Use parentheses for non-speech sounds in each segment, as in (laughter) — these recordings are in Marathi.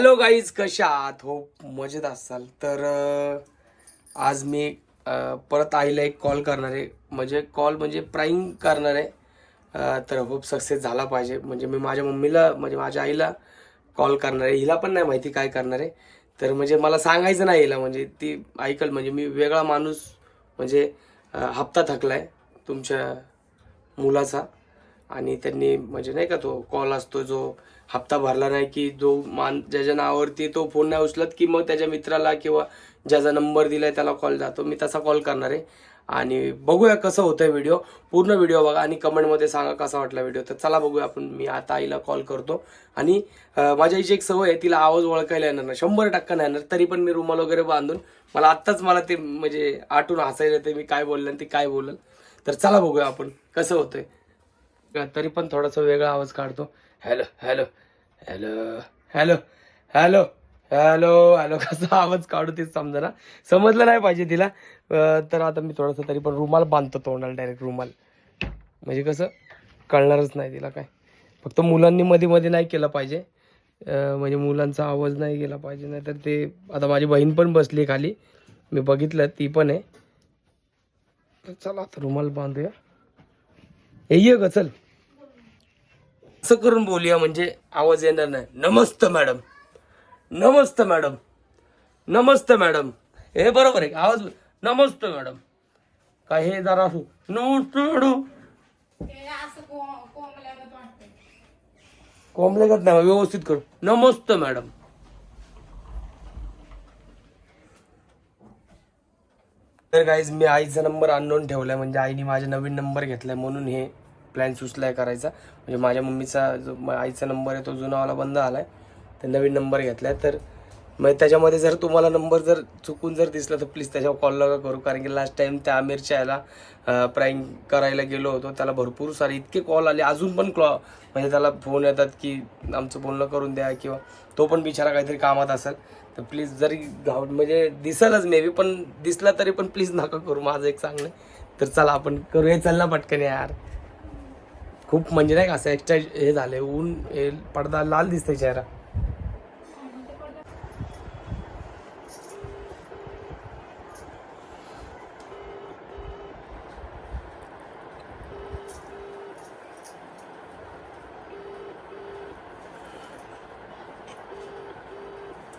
हॅलो गाईज कशा आहात? हो मजेत असाल. तर आज मी परत आईला एक कॉल करणार आहे. म्हणजे कॉल म्हणजे प्राईंग करणार आहे. तर होप सक्सेस झाला पाहिजे. म्हणजे मी माझ्या मम्मीला म्हणजे माझ्या आईला कॉल करणार आहे. हिला पण नाही माहिती काय करणार आहे. तर म्हणजे मला सांगायचं नाही हिला. म्हणजे ती ऐकल म्हणजे मी वेगळा माणूस म्हणजे हप्ता थकला आहे तुमच्या मुलाचा. आणि त्यांनी म्हणजे नाही का तो कॉल असतो जो हप्ता भरला नाही की जो मान ज्याच्या नावावरती तो फोन नाही उचलत की मग त्याच्या मित्राला किंवा ज्याचा नंबर दिलाय त्याला कॉल जातो. मी तसा कॉल करणार आहे. आणि बघूया कसं होतंय व्हिडिओ पूर्ण व्हिडिओ बघा आणि कमेंटमध्ये सांगा कसा वाटला व्हिडिओ तर चला बघूया आपण. मी आता आईला कॉल करतो. आणि माझ्या आईची एक सवय आहे तिला आवाज ओळखायला येणार नाही. शंभर टक्का नाही येणार. तरी पण मी रुमाल वगैरे बांधून मला आत्ताच मला ते म्हणजे आठवून हसायला ते मी काय बोललं आणि ते काय बोलल. तर चला बघूया आपण कसं होतंय. तरी पण थोडासा वेगळा आवाज काढतो. Hello hello hello hello hello hello hello कसा आवाज काढू तेच समजा ना. समजलं नाही पाहिजे तिला. तर आता मी थोडंसं तरी पण रुमाल बांधतो तोंडाला डायरेक्ट रुमाल. म्हणजे कसं? कळणारच नाही तिला काय. फक्त मुलांनी मध्ये मध्ये नाही केलं पाहिजे. म्हणजे मुलांचा आवाज नाही गेला पाहिजे. नाही तर ते आता माझी बहीण पण बसली खाली. मी बघितलं ती पण आहे. तर चला आता रुमाल बांधूया. हे ये ग चल. असं करून बोलूया म्हणजे आवाज येणार नाही. नमस्ते मॅडम. नमस्ते मॅडम. नमस्ते मॅडम. हे बरोबर आहे आवाज नमस्ते मॅडम. काय हे जरा असू नमस्त मॅडम. कोंबलेगत नाही व्यवस्थित करू. नमस्त मॅडम. तर गाईज मी आईचा नंबर अननोन ठेवलाय म्हणजे आईने माझा नवीन नंबर घेतलाय म्हणून हे प्लॅन सुचलाय करायचा. म्हणजे माझ्या मम्मीचा जो आईचा नंबर आहे तो जुनावाला बंद आला आहे तर नवीन नंबर घेतला आहे तर मग त्याच्यामध्ये जर तुम्हाला नंबर जर चुकून जर दिसला तर प्लीज त्याच्यावर कॉल नका करू. कारण की लास्ट टाईम त्या आमिरच्या याला प्राईंग करायला गेलो होतो. त्याला भरपूर सारे इतके कॉल आले. अजून पण क्लॉ म्हणजे त्याला फोन येतात की आमचं बोलणं करून द्या किंवा तो पण बिचारा काहीतरी कामात असेल. तर प्लीज जरी गाव म्हणजे दिसलच मे बी पण दिसला तरी पण प्लीज नका करू. माझं एक चांगलं आहे. तर चला आपण करूया. चल ना पटकन यार. खूप म्हणजे नाही का असं एक्स्ट्रा हे झालंय ऊन हे पडदा लाल दिसतोय चेहरा.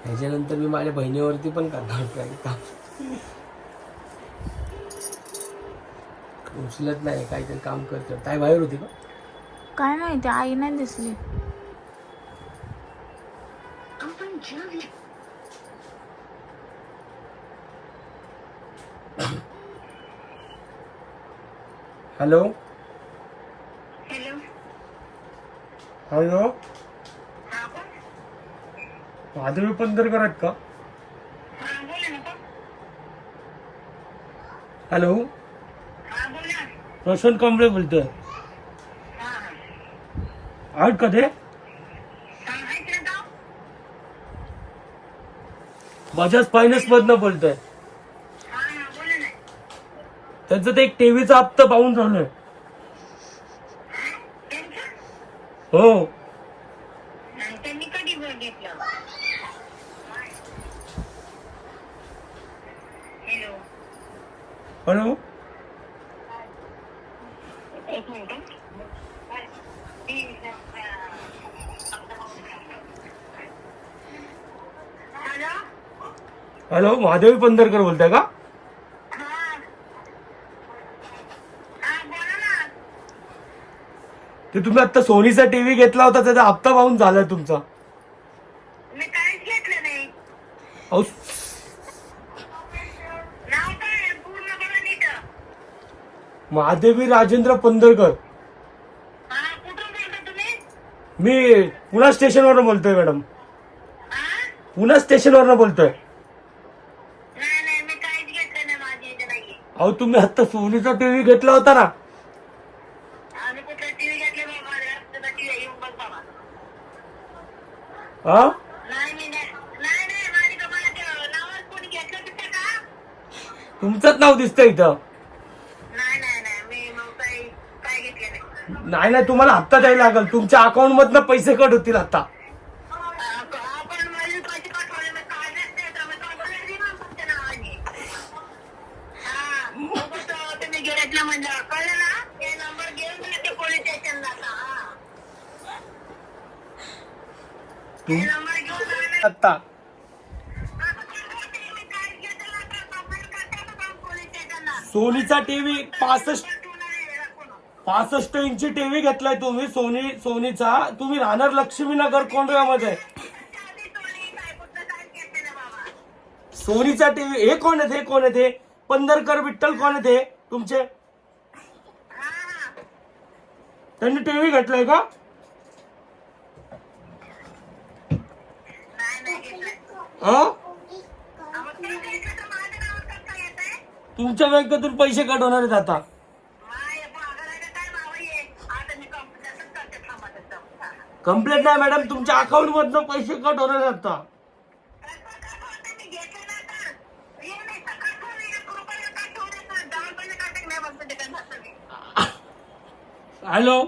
ह्याच्यानंतर मी माझ्या बहिणीवरती पण करणार काही काम उचलत नाही काहीतरी काम करतो. काय बाहेर होती का? काय माहिती आई नाही दिसली. हॅलो? हॅलो? माधवी पंधरकर आहेत का? हा हॅलो? हा रोशन कांबळे बोलतोय. आहेत का ते बजाज फायनान्स मधनं बोलतोय. त्यांचं ते एक टीव्हीचा हप्ता पाहून झालंय. हो. हॅलो हॅलो एक minute hello hello Mahadevi Pandharkar बोलताय का? ते तुम्ही आता सोनीचा टीव्ही घेतला होता त्याचा हप्ता पाहून झालाय तुमचा. मी काहीच घेतलं नाही. अहो नाव काय आहे? पूर्ण बघा नीट. महादेवी राजेंद्र पंधरकर. हा कुठून बोलता तुम्ही? मी पुणा स्टेशनवरनं बोलतोय मॅडम. हा पुणा स्टेशनवरनं बोलतोय नाही नाही मी काहीच घेतलं नाही माझी इथे नाहीये अहो तुम्ही आता सोनीचा टीव्ही घेतला होता ना. आम्ही कुठला टीव्ही घेतला नाही माझ्या तुझा टीव्ही येऊन बघ बाबा. हा नाही मी नाही नाही नाही माझी का मला ते नावात कोणी घेतलं तिथे का? तुमचंच नाव दिसतंय इथं. नाही नाही नाही मी मग काही काय घेतलं नाही. नाही नाही तुम्हाला हप्ता द्यायला लागेल. तुमच्या अकाउंट मधनं पैसे कट होतील आता आपण माझी तुम नंबर घेऊन जा ना. आत्ता आता काय करते? मी काय घेतलं आता? कंप्लेंट करते का जाऊन पोलीस शकता. सोनीचा टीव्ही पासष्ट पासष्ट इंची टीव्ही घेतलाय तुम्ही सोनी सोनीचा. तुम्ही राहणार लक्ष्मीनगर कोंडव्यामध्ये. सोनीचा टीव्ही हे कोण आहेत हे कोण आहेत हे? पंधरकर विठ्ठल कोण आहेत हे? तुमचे? त्यांनी टीव्ही घेतलाय का नाही, नाही घेतलंय. हा अहो, ते घेतलं तर माझ्या नावावर कसं काय येतंय? तुमच्या बँकेतून पैसे कट होणार आहेत आता. कंप्लेंट नाही मॅडम तुमच्या अकाउंट मधन पैसे कट होणार आता. हॅलो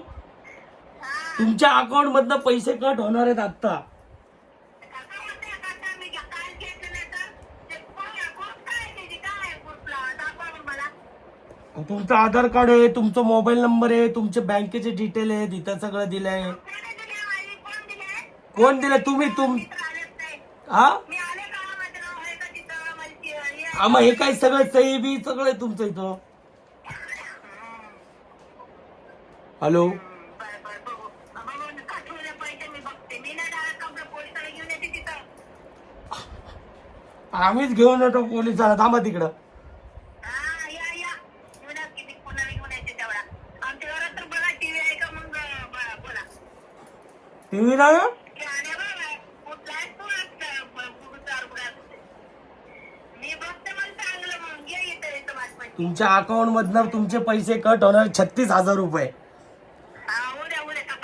तुमच्या अकाउंट मधनं पैसे कट होणार आहेत आता कसं होतंय आता? मी काय घेतलं नाही तर? ते कोण- कोण काय त्याची काय आहे कुठला? दाखवा मग मला. तुमचं आधार कार्ड आहे तुमचं मोबाईल नंबर आहे तुमचे बँकेचे डिटेल आहे इथं सगळं दिलंय. कोणी दिले तुम्ही तुम. हा? तिथं? हे- मग हे काय सगळं सही बी सगळं आहे तुमचं इथं? हॅलो? तिथं. आम्हीच घेऊन येतो पोलिसाला. थांबा तिकडं हा, या, या. घेऊन या किती पुन्हा घेऊन यायचे तेवढा. आमच्या घरात तर बघा TV आहे का मग अं, ब- बोला. टीव्ही नाही ते आले बघा. कुठला आहे तो आज, ब- कुठचा अवघड असते. मी बघते मला चांगलं मग घे इथं इथं माझं पैसे. तुमच्या अकाउंट मधनं तुमचे पैसे कट होणार छत्तीस हजार रुपये तरी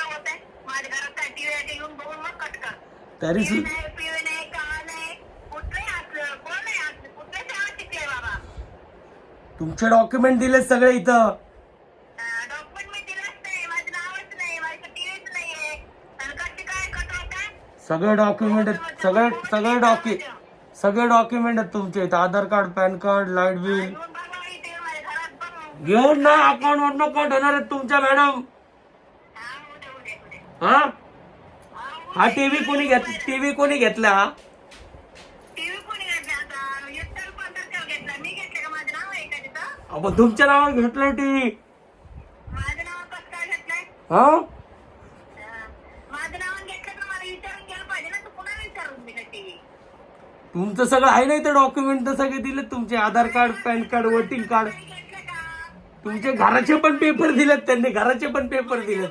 तुमचे डॉक्युमेंट दिले सगळे इथं घरात काय TV आहे ते येऊन बघून मग कट कर. तरी TV सु- नाही, पिवी नाही, काय नाही. कुठलंही असलं, कोण नाही असलं, कुठल्या शाळेत शिकले बाबा? तुमचे डॉक्युमेंट दिले सगळे इथं अं, डॉक्युमेंट मी दिलंच नाही, माझं नावच नाही, माझं टीव्हीच नाहीये. आणि कशी काय कट होतंय? सगळे डॉक्युमेंट आहेत. सगळे सगळे डॉक्यु सगळे डॉक्युमेंट आहेत तुमचे. इथं Aadhaar card PAN card light bill. घेऊन ना अकाउंट मधनं कट होणार आहेत तुमच्या मॅडम हा. हा हा, हा टीव्ही कोणी घेत टीव्ही कोणी घेतला हा TV कोणी घेतला? आता? विठ्ठल पंढरकर घेतला. मी घेतले का? माझं नाव आहे का तिथं? आपण तुमच्या नावावर घेतलं टीव्ही माझं नाव कसं काय घेतलंय? हा अं, माझं नाव घेतलं तर मला विचारून घ्यायला पाहिजे ना तू पुन्हा विचारून दिलं टीव्ही तुमचं सगळं आहे ना इथं डॉक्युमेंट तर सगळे दिले तुमचे Aadhaar card PAN card voting card तुमचे घराचे पण पेपर दिलेत त्यांनी घराचे पण पेपर दिलेत.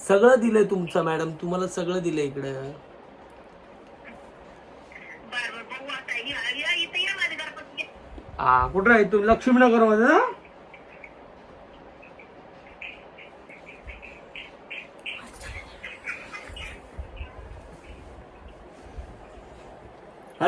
सगळं दिलंय तुमचं मॅडम तुम्हाला सगळं दिलंय इकडे. हा कुठं आहे तू? लक्ष्मीनगरमध्ये ना?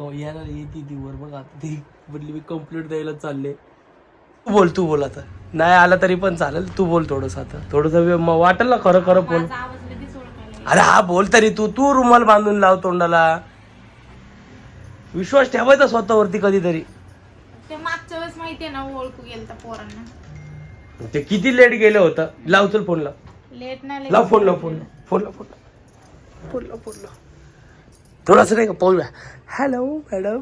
येणार येते ती वर बघ आता ती म्हटली मी कंप्लीट द्यायला चालले. तू बोल तू बोल आता. नाही आला तरी पण चालेल तू बोल थोडस आता. थोडस वाटेल ना खरं खरं बोल. अरे हा बोल तरी तू. तू रुमाल बांधून लाव तोंडाला. विश्वास ठेवायचा स्वतःवरती कधीतरी. ते मागच्या वेळेस माहितीये ना ओळखू गेलं त्या पोरांना. ते किती लेट गेलं होतं? लाव चल फोन लाव लेट नाही late. लाव फोन लाव फोन लाव फोन लाव फोन लाव फोन लाव फोन लाव थोडं असं नाही का पौश हॅलो मॅडम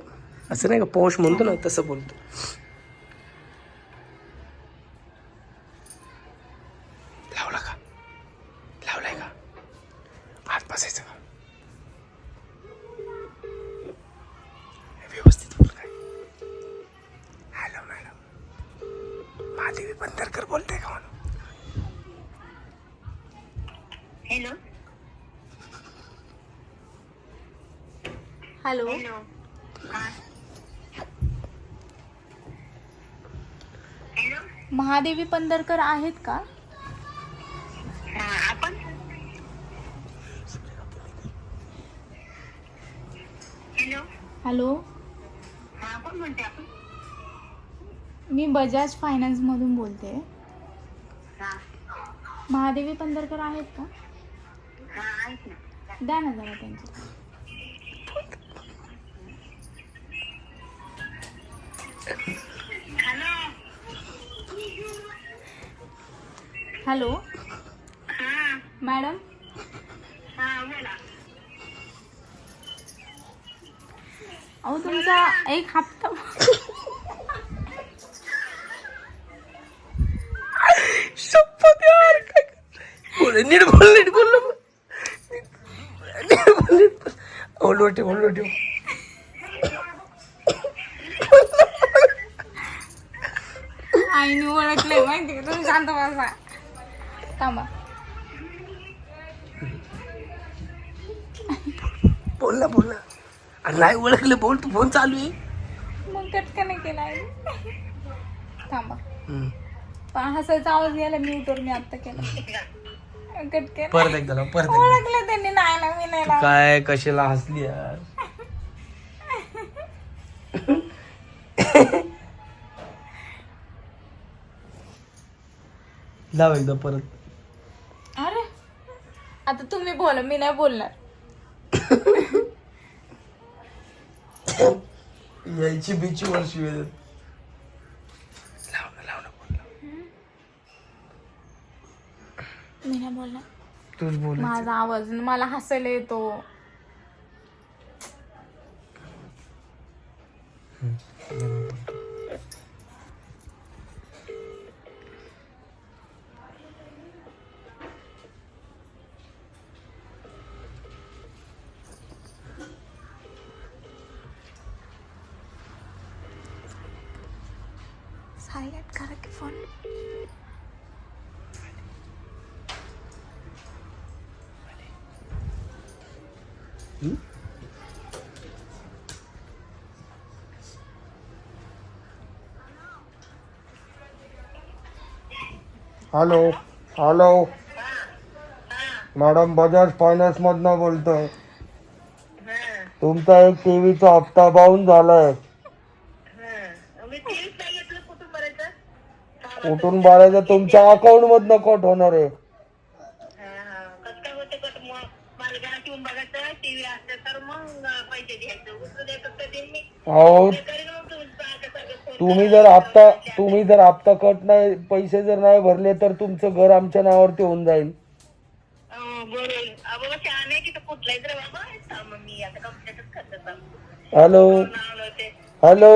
असं नाही का पौश म्हणतो ना तसं बोलतो. हॅलो. महादेवी पंढरकर आहेत का? हॅलो. मी बजाज फायनान्समधून बोलते. हा. महादेवी पंढरकर आहेत का? द्या ना जरा त्यांची. हॅलो हॅलो हा मॅडम हा बोला अहो तुमचा एक हप्ता शपथ यार काय बोल नीट बोल नीट बोल ना. नीट बोल नीट बोल. ओलवर ठेव ओलवर ठेव आईने ओळखले माहिती का? तुम्ही शांत बसा. थांबा. बोल ना बोल ना. अरे नाही ओळखलं बोल तू फोन चालू आहे? मग कटका नाही केला आईने थांबा. हम्म. पण हसायचा आवाज गेला म्यूटवर मी आत्ता केला. कट केला. परत एकदा लाव, परत एकदा. ओळखलं त्यांनी नाही ना मी नाही लावलं. काय कशाला हसली यार? लाव एकदा परत. अरे आता तुम्ही बोला मी नाही बोलणार. यायची बीची वर्षी वेळ. लाव ना लाव ना बोल ना. मी नाही बोलणार. तूच बोल. माझा आवाज मला हसायला येतो. Hello hello. Madam Bajaj finance मधनं बोलतोय. तुमचा एक टीव्हीचा हप्ता बाहून झालाय. कुठून कुठून भरायचं? तुमच्या अकाउंट मधनं कट होणार आहे. तुम्ही जर हप्ता तुम्ही जर हप्ता कट नाही पैसे जर नाही भरले तर तुमचं घर आमच्या नावावरती होऊन जाईल. हॅलो. हॅलो.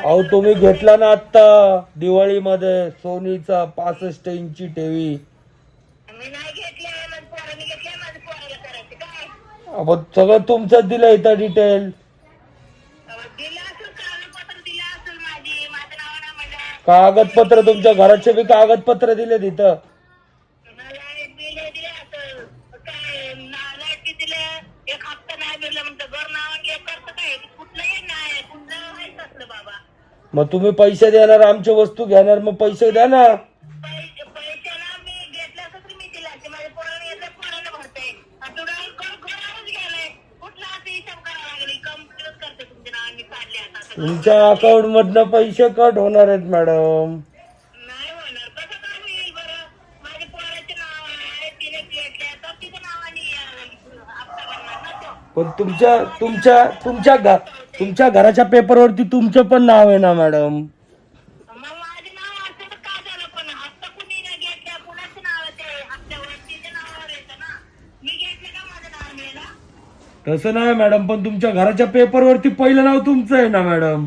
अहो तुम्ही घेतला ना आत्ता दिवाळीमध्ये सोनीचा पासष्ट इंची टीव्ही मी नाही घेतले माझ्या पोराने घेतले माझ्या पोराला करायचे काय अहो, सगळं तुमचंच दिलं इथं डिटेल अहो, दिलं असेल कागदपत्र दिलं असेल माझी. माझं नाव ना कागदपत्र तुमच्या घराचे बी कागदपत्र दिले तिथं मला बिल दिले असेल. काय लाइट दिले. एक हप्ता नाही बिरला म्हणतं. घर नाव घे करतं काय? कुठलंही नाही. कुठलं माहीत असलं बाबा. मग तुम्ही पैसे देणार आमची वस्तू घेणार मग पैसे द्या ना पैसे पैशाला मी घेतलं असं तर मी दिला असते माझ्या पोराने घेतलं पोराने भरते आणि तुला घरावरच गेलाय कुठला असं हिसाब करावा लागले कंप्लेंट करते तुमच्या नावाने मी काढले आता आता. तुमच्या अकाउंट मधनं पैसे कट होणार आहेत मॅडम नाही होणार. कसं काय होईल बरं? माझ्या पोराचे नाव आहे तिने घेतल्या. तर तिच्या नावाने अं, हप्ता भरणार ना तो. पण तुमच्या तुमच्या तुमच्या घ- तुमच्या घराच्या पेपरवरती तुमचं पण नाव आहे ना मॅडम मग माझे नाव असं तर का झालं पण हप्ता कुणी नाही घेतल्या कुणाचं नाव आहे ते हप्त्यावर? तिच्या नावावर येतं ना? मी घेतलं का माझं नाव मिळालं तसं नाही मॅडम पण तुमच्या घराच्या पेपरवरती पहिलं नाव तुमचं आहे ना मॅडम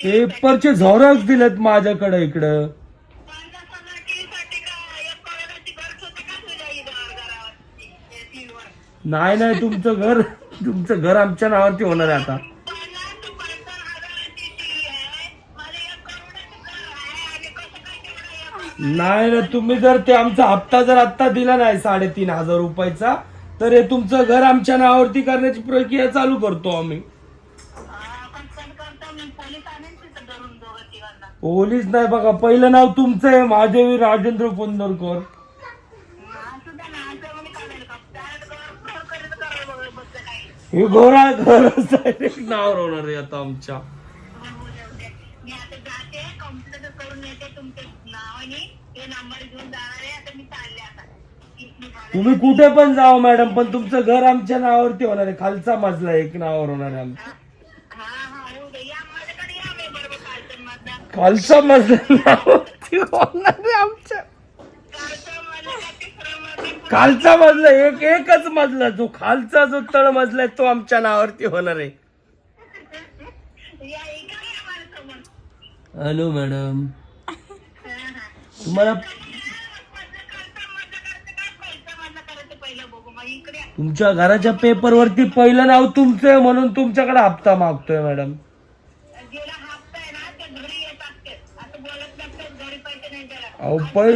पेपरचे झॉरॉक्स दिलेत माझ्याकडे इकडं? नाही नाही तुमचं घर तुमचं घर आमच्या नावावरती होणार आहे आता. नाही ना तुम्ही जर ते आमचा हप्ता जर आत्ता दिला नाही साडेतीन हजार रुपयाचा तर हे तुमचं घर आमच्या नावावरती करण्याची प्रक्रिया चालू करतो आम्ही. पोलीस नाही बघा पहिलं नाव तुमचं आहे महादेवी राजेंद्र पोंदरकर. हे घोरा घर डायरेक्ट नावावर होणार आहे आता आमच्या मी आता जाते कम्प्युटर करून येते तुमच्या नावाने हे नंबर घेऊन जाणार आहे आता मी चालले आता तुम्ही कुठे पण जाओ मॅडम पण तुमचं घर आमच्या नावावरती होणार आहे. खालचा मजला एक नावावर होणार आहे आमचा. खालचा मजला नावावरती होणार आहे आमच्या खालचा मजला एक एकच मजला जो खालचा जो तळ मजला आहे तो आमच्या नावावरती होणार आहे. Hello madam. तुम्हाला तुमच्या घराच्या पेपर वरती पहिलं नाव तुमचं आहे म्हणून तुमच्याकडे हप्ता मागतोय मॅडम. अहो पै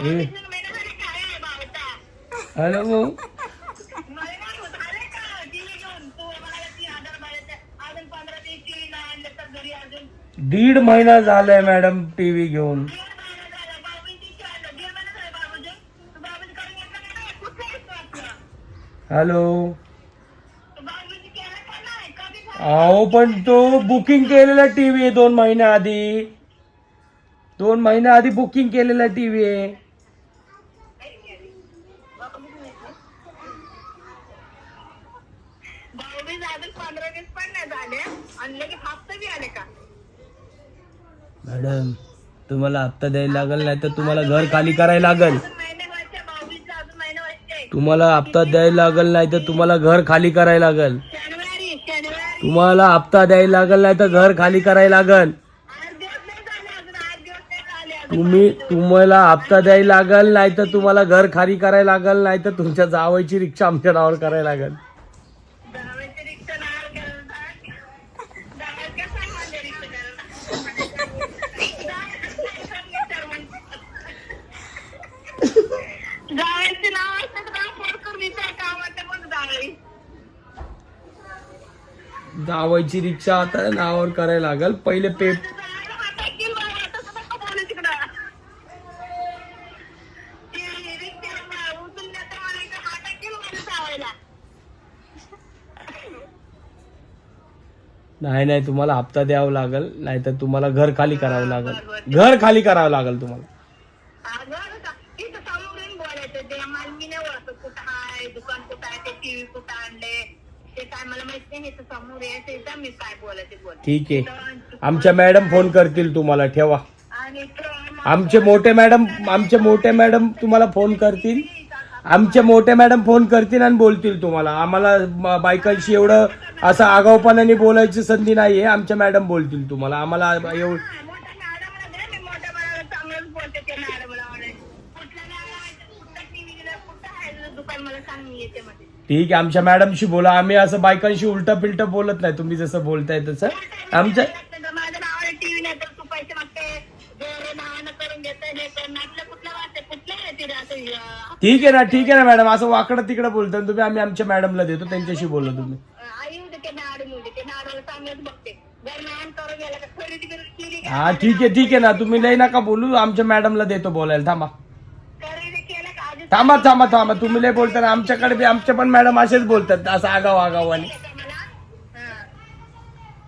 ए. हॅलो. भाऊ दीड महिना झालाय मॅडम टीव्ही घेऊन. हॅलो अहो पण तो बुकिंग केलेला टीव्ही आहे दोन महिन्या आधी. दोन महिन्या आधी बुकिंग केलेला आहे. बी आले का? मॅडम तुम्हाला हप्ता द्यायला लागल नाही तर तुम्हाला घर खाली करायला लागल अजून महिने व्हायचे भाऊबीज अजून महिने व्हायचे तुम्हाला हप्ता द्यायला लागल नाही तर तुम्हाला घर खाली करायला लागल. तुम्हाला हप्ता द्यायला लागल नाही तर घर खाली करायला लागल. तुम्ही तुम्हाला हप्ता द्यायला लागल नाही तर तुम्हाला घर खाली करायला लागल नाही तर तुमच्या जावायची रिक्षा आमच्या नावावर करायला लागल दहावीचे रिक्षा नावावर केलं तर दहावीत कसं आहे माझ्या रिक्षा दहावीचे नाव असतं तर फोन करून विचार का वाटतं मग दहावी जावायची रिक्षा आता नावावर करायला लागल. पहिले पे नाही नाही तुम्हाला हप्ता द्यावा लागल नाही तर तुम्हाला घर खाली करावं लागल. घर खाली करावं लागल तुम्हाला. आहे दुकान कुठं आहे ते टीव्ही कुठं आणले ते काय मला माहीत नाही इथं समोर यायचं इथं मी काय बोलायचं बोल. ठीक आहे. आमच्या मॅडम फोन करतील तुम्हाला ठेवा. आणि आमचे मोठे मॅडम आमचे मोठे मॅडम तुम्हाला फोन करतील. आमचे मोठे मॅडम फोन करतील आणि बोलतील तुम्हाला. आम्हाला बायकांशी एवढं असं आगाऊपणाने बोलायची संधी नाहीये. आमच्या मॅडम बोलतील तुम्हाला. आम्हाला एवढं मोठ्या मॅडमला दे मी मोठ्या मॅडमला चांगलंच बोलते ते मॅडमला म्हणे कुठल्या मॅडम कुठं टीव्ही कुठं आहे तुझं दुकान मला सांग मी येते मध्ये ठीक आहे आमच्या मॅडमशी बोला. आम्ही असं बायकांशी उलटं पिलटं बोलत नाही. तुम्ही जसं बोलताय तसं. आमच्या ठीक आहे ना ठीक आहे ना मॅडम. असं वाकडं तिकडं बोलताय तुम्ही आम्ही आमच्या मॅडमला देतो. त्यांच्याशी बोला तुम्ही. हा ठीक आहे ठीक आहे ना. तुम्ही लई नका बोलू. आमच्या मॅडमला देतो बोलायला. थांबा. थांबा थांबा थांबा. तुम्ही लय बोलता ना आमच्याकडे बी आमच्या पण मॅडम असेच बोलतात. असं आगाव आगाव आणि. का मला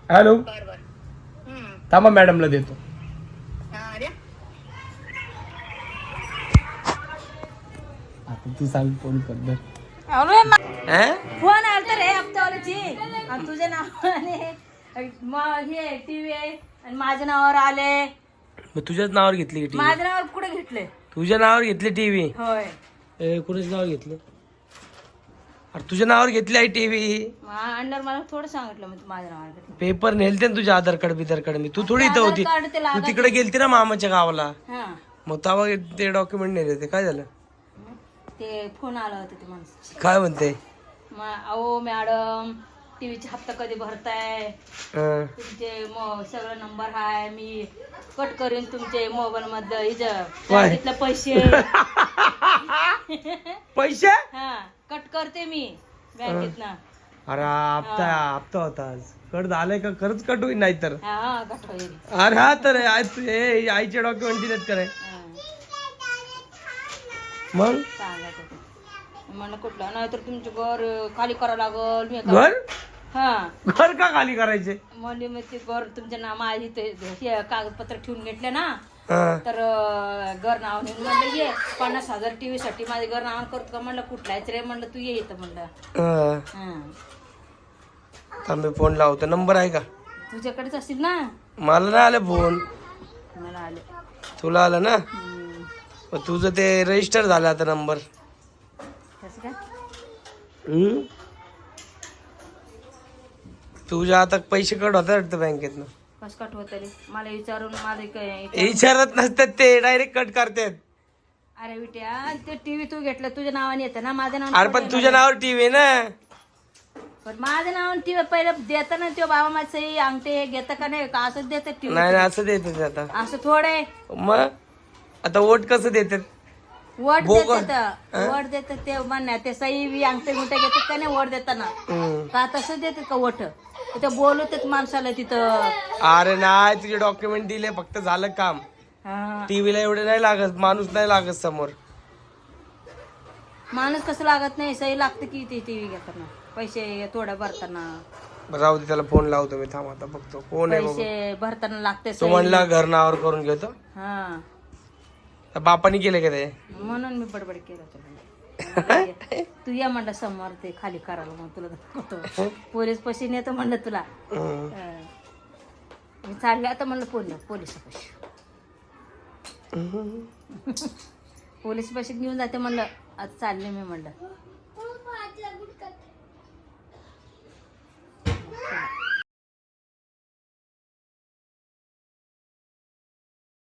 हा हॅलो? थांबा मॅडमला देतो. हा अरे आता तू सांग फोन अं? फोन आलता रे हप्त्यावाल्याची आणि तुझ्या नावाने मग हे टीव्ही आणि माझ्या नावावर आले मग तुझ्याच नावावर घेतली टीव्ही? माझ्या नावावर कुठे घेतले तुझ्या नावावर घेतली टीव्ही? होय. कुणाच्या नावावर घेतली? अरे तुझ्या नावावर घेतली आहे टीव्ही अंडर मला थोडं सांगितलं मी माझ्या नावावर घेतलं. पेपर नेलते ना तुझ्या आधार कार्ड बिधार कार्ड. मी तू थोडी इथं होती. ते तू लागायचं. तिकडे गेलती ना मामाच्या गावाला. हा. मग तेव्हा ते डॉक्युमेंट नेले ते काय झालं? ते फोन आला होता ते माणसाची. काय म्हणते? अहो मॅडम टीव्हीचा हप्ता कधी भरताय? अं, तुमचे मो सगळं नंबर हाय मी कट करीन तुमचे मोबाईल मध्ये? इथं पैसे. (laughs) पैसे? हा कट करते मी बँकेत ना अरे हप्ता हप्ता होता आज. कट झालाय का? खरंच कट होईल नाही तर हा कट होईल. अरे हा तर आहे. आज हे आईचे डॉक्युमेंट दिलेत करे हा, मग? म्हणलं कुठलं? नाही तर तुमचं घर खाली करावं लागल. मी का- घर? हा. घर का खाली करायचे? म्हणले मग ते घर तुमच्या नाव माझी ते हे कागदपत्र ठेवून घेतले ना हा. तर अं, घर नाव नेऊन म्हणलं ये पन्नास हजार टीव्ही साठी माझे घर नाव करतो का? म्हणलं कुठलायच रे? म्हणलं तू ये इथं म्हणलं. हा. हा. थांब मी फोन लावतो. नंबर आहे का? तुझ्याकडेच असतील ना? मला नाही आलं फोन. मला आले. तुला आलं ना? हम्म. मग तुझं ते रजिस्टर झालं आता नंबर कसं काय? हम्म? तुझ्या आता पैसे कट होतात वाटतं बँकेतनं? कसं कट होत रे? मला विचारून मला काय विचारत नसतात ते डायरेक्ट कट करतात. अरे विट्या ते टीव्ही तू घेतलं तुझ्या नावाने येतं ना? माझ्या अरे नावाने पण तुझ्या नावावर टीव्ही ना? पण माझ्या नावाने टीव्ही पहिलं देतं ना तो बाबा माझं सही अंगठे घेतं का नाही? का असंच देतात टीव्ही नाही असं देतात ते आता. असं थोडे मग? आता वोट कसं देतात? वड बोगस. देतात. वड देतात ते म्हणण्या ते सही बी अंगठे गुंठे घेतात का नाही वड देताना? हम्म. का तसं देतात का वट? ते बोलवतात माणसाला तिथं. अरे नाही तुझे डॉक्युमेंट दिले फक्त झालं काम. हा. टीव्हीला एवढे नाही लागत माणूस नाही लागत समोर. माणूस कसं लागत नाही सही लागते की ते टीव्ही घेताना पैसे थोडं भरताना. बरं, राहू दे त्याला फोन लावतो मी थांब आता बघतो. कोण आहे पैसे भरताना लागते तो सही. म्हणला घर नावावर करून घेतो. हा. बापानी केलं का ते? म्हणून मी बडबड केलं तुला तू या म्हणलं समोर ते खाली करायला मग तुला दाखवतो. पोलीस पशी नेतो म्हणलं तुला. मी चालले आता म्हणलं पोलीस पोलीस पशी. पोलीस पशी घेऊन जाते म्हणलं. आता चालले मी म्हणलं.